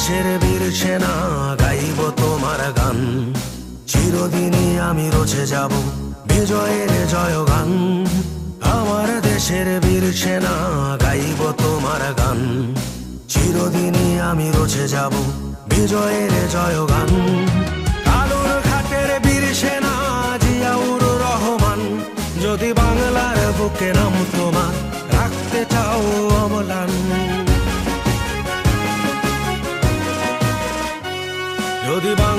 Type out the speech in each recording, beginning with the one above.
দেশের বীর সেনা, গাইব তোমার গান। চিরদিনই আমি রচে যাব, বিজয়ের জয়গান আমার দেশের বীর সেনা, গাইব তোমার গান। চিরদিনই আমি রচে যাব, বিজয়ের জয়গান কালুর ঘাটের বীর সেনা, জিয়াউর রহমান। যদি বাংলার বুকে নাম তোমার, রাখতে চাও অমলান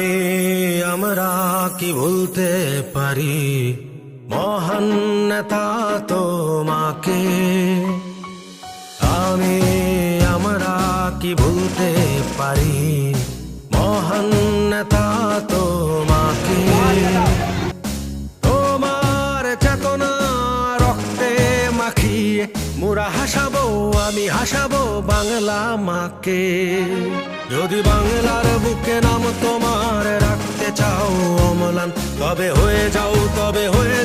আমি আমরা কি ভুলতে পারি। মহান নেতা তোমাকে। আমি, আমরা কি ভুলতে পারি? মহান নেতা তোমাকে মোরা হাসাবো, আমি হাসাবো বাংলা মাকে। যদি বাংলার বুকে নাম তোমার রাখতে চাও অমলান, তবে হয়ে যাও, তবে হয়ে